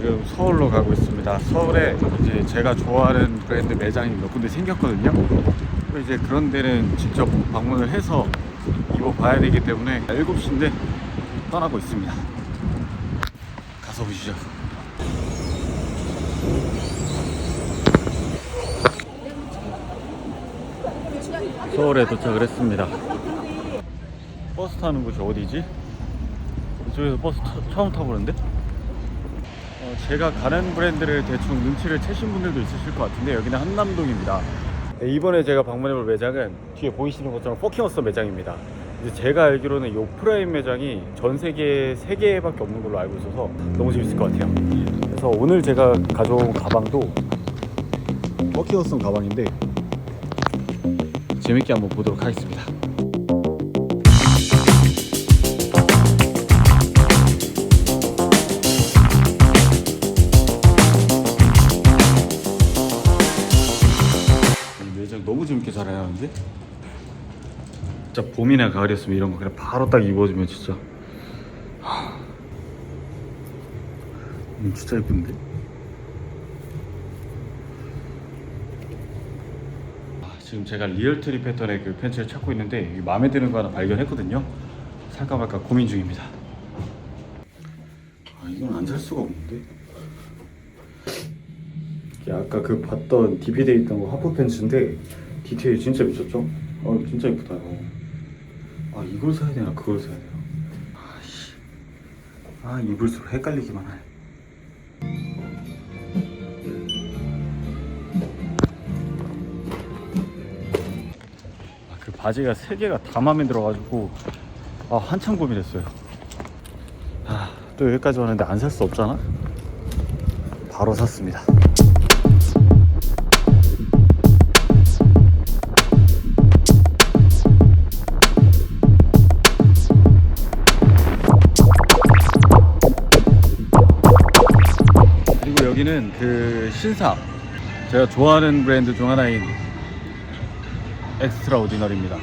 지금 서울로 가고 있습니다. 서울에 이제 제가 좋아하는 브랜드 매장이 몇 군데 생겼거든요. 이제 그런 데는 직접 방문을 해서 입어봐야 되기 때문에 7시인데 떠나고 있습니다. 가서 보시죠. 서울에 도착을 했습니다. 버스 타는 곳이 어디지? 이쪽에서 버스 타- 처음 타보는데? 어, 제가 가는 브랜드를 대충 눈치를 채신 분들도 있으실 것 같은데 여기는 한남동입니다. 네, 이번에 제가 방문해볼 매장은 뒤에 보이시는 것처럼 포킹어스 매장입니다. 제가 알기로는 이 오프라인 매장이 전 세계에 3개밖에 없는 걸로 알고 있어서 너무 재밌을 것 같아요. 그래서 오늘 제가 가져온 가방도 포킹어스 가방인데 재밌게 한번 보도록 하겠습니다. 해놨는데? 진짜 봄이나 가을이었으면 이런 거 그냥 바로 딱 입어주면 진짜. 하... 음, 진짜 예쁜데? 아, 지금 제가 리얼트리 패턴의 그 팬츠를 찾고 있는데 마음에 드는 거 하나 발견했거든요. 살까 말까 고민 중입니다. 아 이건 안 살 수가 없는데? 아까 그 봤던 DP대에 있던 거 하프 팬츠인데 디테일 진짜 미쳤죠? 어 진짜 예쁘다 이거. 아 이걸 사야 되나 그걸 사야 되나? 아씨. 아 입을수록 헷갈리기만 해. 아, 그 바지가 세 개가 다 마음에 들어가지고 아 한참 고민했어요. 아, 또 여기까지 왔는데 안 살 수 없잖아? 바로 샀습니다 여기는 그 신상 제가 좋아하는 브랜드 중 하나인 엑스트라 오디너리입니다.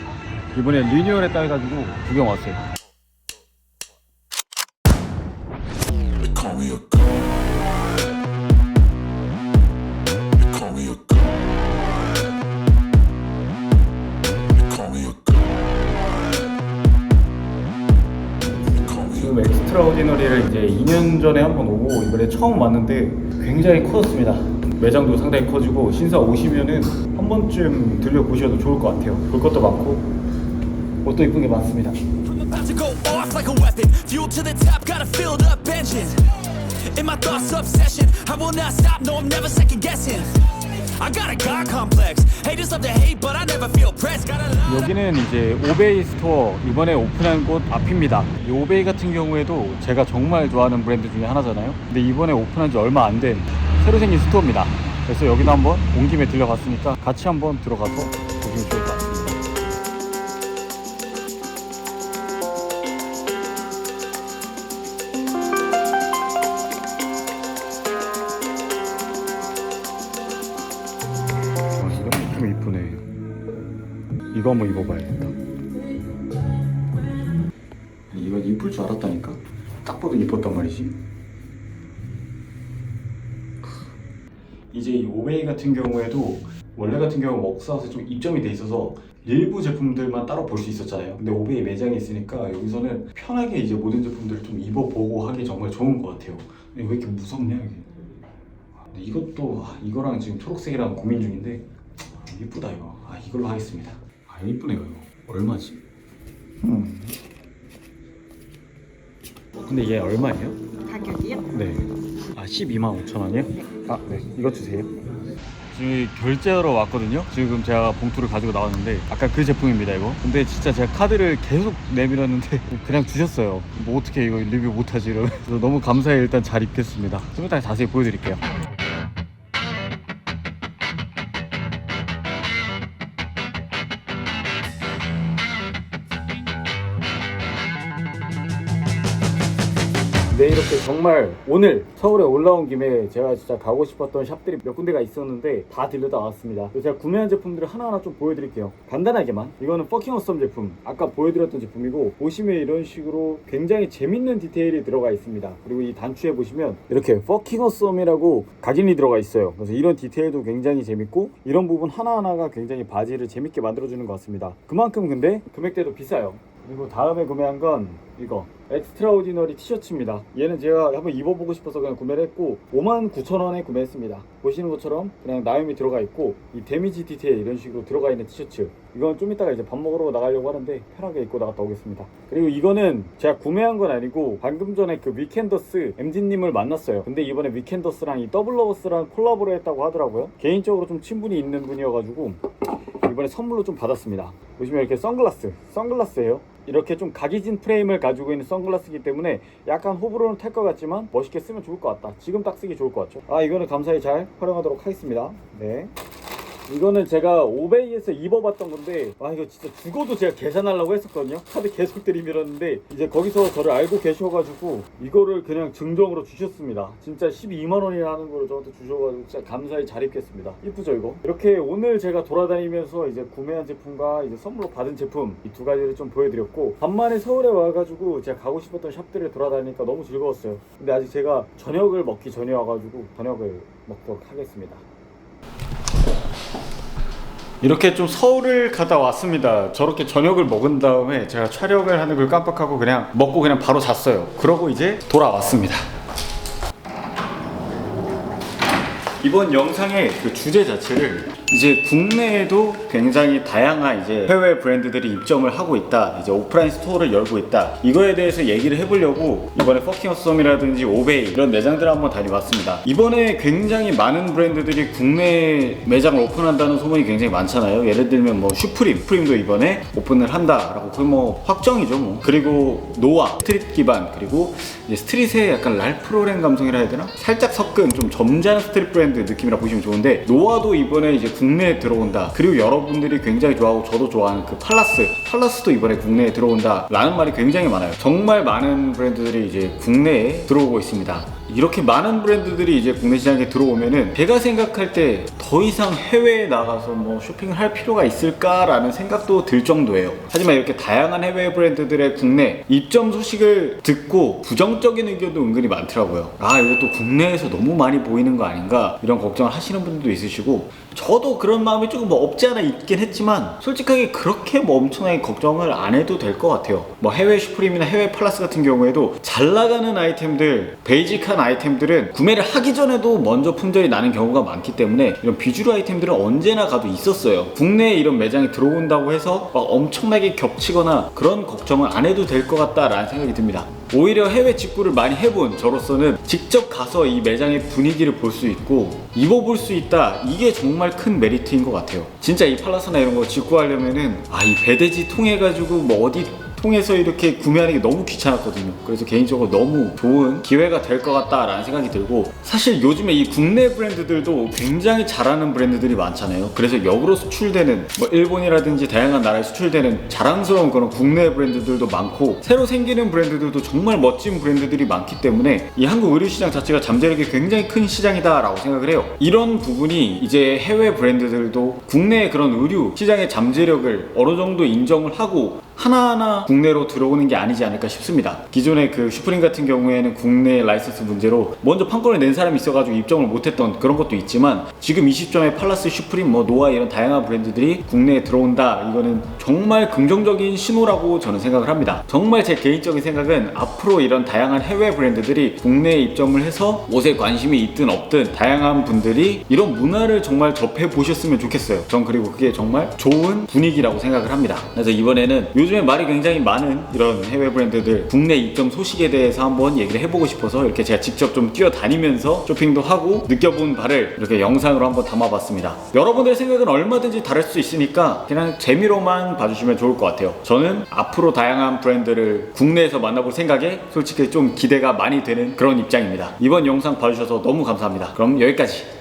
이번에 리뉴얼에 따라 가지고 구경 왔어요 a 지금 엑스트라 오디너리를 이제 2년 전에 한 번 오고 이번에 처음 왔는데 굉장히 커졌습니다 매장도 상당히 커지고 신사 오시면은 한 번쯤 들려보셔도 좋을 것 같아요 볼 것도 많고 옷도 이쁜 게 많습니다. 여기는 이제 오베이 스토어 이번에 오픈한 곳 앞입니다. 이 오베이 같은 경우에도 제가 정말 좋아하는 브랜드 중에 하나잖아요. 근데 이번에 오픈한 지 얼마 안 된 새로 생긴 스토어입니다. 그래서 여기도 한번 온 김에 들려봤으니까 같이 한번 들어가서 보시면 좋을 것 같습니 이거 한번 입어봐야겠다. 이건 이쁠 줄 알았다니까. 딱 봐도 이뻤단 말이지. 이제 이 오베이 같은 경우에도 원래 같은 경우 웍스아웃에 좀 입점이 돼 있어서 일부 제품들만 따로 볼 수 있었잖아요. 근데 오베이 매장이 있으니까 여기서는 편하게 이제 모든 제품들을 좀 입어보고 하기 정말 좋은 것 같아요. 왜 이렇게 무섭냐 이게. 이것도 아, 이거랑 지금 초록색이랑 고민 중인데 아, 이쁘다 이거. 아 이걸로 하겠습니다. 아 이쁘네요 이거. 얼마지? 음. 근데 얘 얼마예요? 가격이요? 네. 아 12만 5천 원이요? 아 네. 이거 주세요. 지금 결제하러 왔거든요. 지금 제가 봉투를 가지고 나왔는데 아까 그 제품입니다 이거. 근데 진짜 제가 카드를 계속 내밀었는데 그냥 주셨어요. 뭐 어떻게 이거 리뷰 못하지 이러면서 너무 감사해 일단 잘 입겠습니다. 좀 이따 자세히 보여드릴게요. 정말 오늘 서울에 올라온 김에 제가 진짜 가고 싶었던 샵들이 몇 군데가 있었는데 다 들르다 왔습니다. 그래서 제가 구매한 제품들을 하나하나 좀 보여드릴게요. 간단하게만. 이거는 퍼킹 어썸 제품. 아까 보여드렸던 제품이고 보시면 이런 식으로 굉장히 재밌는 디테일이 들어가 있습니다. 그리고 이 단추에 보시면 이렇게 퍼킹 어썸이라고 각인이 들어가 있어요. 그래서 이런 디테일도 굉장히 재밌고 이런 부분 하나하나가 굉장히 바지를 재밌게 만들어주는 것 같습니다. 그만큼 근데 금액대도 비싸요. 그리고 다음에 구매한 건 이거. 엑스트라오디너리 티셔츠입니다. 얘는 제가 한번 입어보고 싶어서 그냥 구매를 했고 59,000원에 구매했습니다. 보시는 것처럼 그냥 나염이 들어가 있고 이 데미지 디테일 이런 식으로 들어가 있는 티셔츠. 이건 좀 이따가 이제 밥 먹으러 나가려고 하는데 편하게 입고 나갔다 오겠습니다. 그리고 이거는 제가 구매한 건 아니고 방금 전에 그 위켄더스 MD님을 만났어요. 근데 이번에 위켄더스랑 이 더블러버스랑 콜라보를 했다고 하더라고요. 개인적으로 좀 친분이 있는 분이어가지고 이번에 선물로 좀 받았습니다. 보시면 이렇게 선글라스, 선글라스예요. 이렇게 좀 각이진 프레임을 가지고 있는 선글라스이기 때문에 약간 호불호는 탈 것 같지만 멋있게 쓰면 좋을 것 같다. 지금 딱 쓰기 좋을 것 같죠. 아 이거는 감사히 잘 활용하도록 하겠습니다. 네. 이거는 제가 오베이에서 입어봤던 건데 아 이거 진짜 죽어도 제가 계산하려고 했었거든요. 카드 계속 들이밀었는데 이제 거기서 저를 알고 계셔가지고 이거를 그냥 증정으로 주셨습니다. 진짜 12만원이나 하는 거를 저한테 주셔가지고 진짜 감사히 잘 입겠습니다. 이쁘죠 이거? 이렇게 오늘 제가 돌아다니면서 이제 구매한 제품과 이제 선물로 받은 제품 이 두 가지를 좀 보여드렸고 간만에 서울에 와가지고 제가 가고 싶었던 샵들을 돌아다니니까 너무 즐거웠어요. 근데 아직 제가 저녁을 먹기 전에 와가지고 저녁을 먹도록 하겠습니다 이렇게 좀 서울을 갔다 왔습니다. 저렇게 저녁을 먹은 다음에 제가 촬영을 하는 걸 깜빡하고 그냥 먹고 그냥 바로 잤어요. 그러고 이제 돌아왔습니다. 이번 영상의 그 주제 자체를 이제 국내에도 굉장히 다양한 이제 해외 브랜드들이 입점을 하고 있다. 이제 오프라인 스토어를 열고 있다. 이거에 대해서 얘기를 해보려고 이번에 퍼킹 어썸이라든지 오베이 이런 매장들을 한번 다녀봤습니다. 이번에 굉장히 많은 브랜드들이 국내 매장을 오픈한다는 소문이 굉장히 많잖아요. 예를 들면 뭐 슈프림, 슈프림도 이번에 오픈을 한다라고 거의 뭐 확정이죠 뭐. 그리고 노아, 스트릿 기반 그리고 스트릿의 약간 랄프로렌 감성이라 해야 되나? 살짝 섞은 좀 점잖은 스트릿 브랜드 느낌이라 보시면 좋은데 노아도 이번에 이제 국내에 들어온다. 그리고 여러분들이 굉장히 좋아하고 저도 좋아하는 그 팔라스, 팔라스도 이번에 국내에 들어온다. 라는 말이 굉장히 많아요. 정말 많은 브랜드들이 이제 국내에 들어오고 있습니다. 이렇게 많은 브랜드들이 이제 국내 시장에 들어오면은 제가 생각할 때 더 이상 해외에 나가서 뭐 쇼핑을 할 필요가 있을까라는 생각도 들 정도예요. 하지만 이렇게 다양한 해외 브랜드들의 국내 입점 소식을 듣고 부정적인 의견도 은근히 많더라고요. 아, 이것도 국내에서 너무 많이 보이는 거 아닌가 이런 걱정을 하시는 분들도 있으시고 저도 그런 마음이 조금 뭐 없지 않아 있긴 했지만 솔직하게 그렇게 뭐 엄청나게 걱정을 안 해도 될 것 같아요. 뭐 해외 슈프림이나 해외 플러스 같은 경우에도 잘 나가는 아이템들, 베이직한 아이템들은 구매를 하기 전에도 먼저 품절이 나는 경우가 많기 때문에 이런 비주류 아이템들은 언제나 가도 있었어요. 국내에 이런 매장이 들어온다고 해서 막 엄청나게 겹치거나 그런 걱정을 안 해도 될 것 같다라는 생각이 듭니다. 오히려 해외 직구를 많이 해본 저로서는 직접 가서 이 매장의 분위기를 볼 수 있고 입어볼 수 있다 이게 정말 큰 메리트인 것 같아요 진짜 이 팔라스나 이런 거 직구하려면은 아 이 배대지 통해 가지고 뭐 어디 통해서 이렇게 구매하는 게 너무 귀찮았거든요. 그래서 개인적으로 너무 좋은 기회가 될 것 같다라는 생각이 들고 사실 요즘에 이 국내 브랜드들도 굉장히 잘하는 브랜드들이 많잖아요. 그래서 역으로 수출되는 뭐 일본이라든지 다양한 나라에 수출되는 자랑스러운 그런 국내 브랜드들도 많고 새로 생기는 브랜드들도 정말 멋진 브랜드들이 많기 때문에 이 한국 의류 시장 자체가 잠재력이 굉장히 큰 시장이다라고 생각을 해요. 이런 부분이 이제 해외 브랜드들도 국내의 그런 의류 시장의 잠재력을 어느 정도 인정을 하고 하나하나 국내로 들어오는 게 아니지 않을까 싶습니다. 기존의 그 슈프림 같은 경우에는 국내 라이선스 문제로 먼저 판권을 낸 사람이 있어가지고 입점을 못했던 그런 것도 있지만 지금 20점의 팔라스, 슈프림, 뭐 노아 이런 다양한 브랜드들이 국내에 들어온다. 이거는 정말 긍정적인 신호라고 저는 생각을 합니다. 정말 제 개인적인 생각은 앞으로 이런 다양한 해외 브랜드들이 국내에 입점을 해서 옷에 관심이 있든 없든 다양한 분들이 이런 문화를 정말 접해 보셨으면 좋겠어요. 전 그리고 그게 정말 좋은 분위기라고 생각을 합니다. 그래서 이번에는 요즘에 말이 굉장히 많은 이런 해외 브랜드들 국내 입점 소식에 대해서 한번 얘기를 해보고 싶어서 이렇게 제가 직접 좀 뛰어다니면서 쇼핑도 하고 느껴본 바를 이렇게 영상으로 한번 담아봤습니다. 여러분들의 생각은 얼마든지 다를 수 있으니까 그냥 재미로만 봐주시면 좋을 것 같아요. 저는 앞으로 다양한 브랜드를 국내에서 만나볼 생각에 솔직히 좀 기대가 많이 되는 그런 입장입니다. 이번 영상 봐주셔서 너무 감사합니다. 그럼 여기까지.